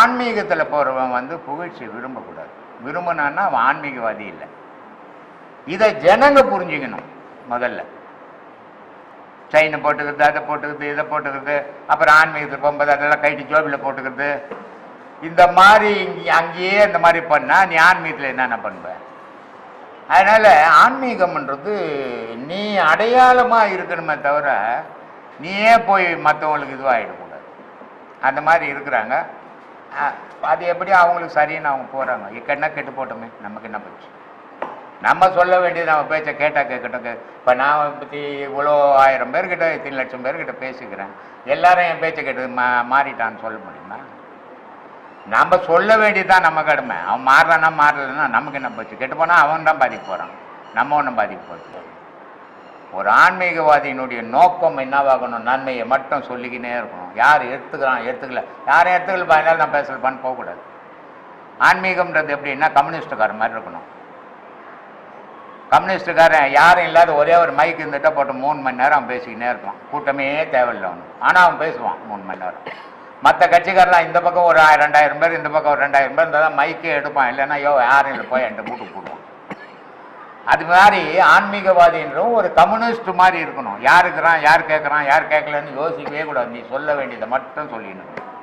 ஆன்மீகத்தில் போகிறவன் வந்து புகழ்ச்சி விரும்பக்கூடாது. விரும்பினான்னா அவன் ஆன்மீகவாதி இல்லை. இதை ஜனங்க புரிஞ்சுக்கணும் முதல்ல. செயினை போட்டுக்கிறது அதை போட்டுக்கிறது இதை போட்டுக்கிறது அப்புறம் ஆன்மீகத்தில் போகும்போது அதெல்லாம் கைட்டு ஜோபியில் போட்டுக்கிறது. இந்த மாதிரி இங்கே அங்கேயே இந்த மாதிரி பண்ணால் நீ ஆன்மீகத்தில் என்னென்ன பண்ணுவ அதனால் ஆன்மீகம்ன்றது நீ அடையாளமாக இருக்கணுமே தவிர நீயே போய் மற்றவங்களுக்கு இதுவாகிடக்கூடாது அந்த மாதிரி இருக்கிறாங்க. அது எப்படி அவங்களுக்கு சரின்னு அவங்க போகிறாங்க இக்கன்னா கெட்டு போட்டோமே? நமக்கு என்ன போச்சு நம்ம சொல்ல வேண்டியது நம்ம பேச்சை கேட்டால் கேட்கட்டும். கே இப்போ நான் பற்றி இவ்வளோ ஆயிரம் பேர்கிட்ட இத்தனை லட்சம் பேர்கிட்ட பேசிக்கிறேன். எல்லாரும் என் பேச்சை கேட்டு மா மாறிட்டான்னு சொல்ல முடியுமா? நம்ம சொல்ல வேண்டியதுதான் நம்ம கடமை. அவன் மாறுறானா மாறலைன்னா நமக்கு என்ன போச்சு கெட்டு போனால் அவன் தான் பாதிக்க போகிறான் நம்ம ஒன்றும் பாதிக்க போகிறோம் ஒரு ஆன்மீகவாதியினுடைய நோக்கம் என்னவாகணும் நன்மையை மட்டும் சொல்லிக்கினே இருக்கணும். யார் எடுத்துக்கிறான் எடுத்துக்கல. யாரும் எடுத்துக்கல பயனாலும் நான் பேசலப்பான்னு போகக்கூடாது. ஆன்மீகம்ன்றது எப்படின்னா கம்யூனிஸ்டுக்காரன் மாதிரி இருக்கணும். கம்யூனிஸ்டுக்காரன் யாரும் இல்லாத ஒரே ஒரு மைக் இருந்துட்டால் போட்டு மூணு மணி நேரம் அவன் பேசிக்கினே இருப்பான். கூட்டமே தேவையில்லை ஒன்று ஆனால் அவன் பேசுவான் மூணு மணி நேரம். மற்ற கட்சிக்காரெலாம் இந்த பக்கம் ஒரு ரெண்டாயிரம் பேர் இந்த பக்கம் ஒரு ரெண்டாயிரம் பேர் இருந்தால் தான் மைக்கே எடுப்பான். இல்லைன்னா யோ யாரும் இல்லை போய் என்கிட்ட கூட்டு போடுவான். அது மாதிரி ஆன்மீகவாதின்றவும் ஒரு கம்யூனிஸ்ட் மாதிரி இருக்கணும். யார் இருக்கிறான் யார் கேட்குறான் யார் கேட்கலன்னு யோசிக்கவே கூடாது. நீ சொல்ல வேண்டியதை மட்டும் சொல்லிடணும்.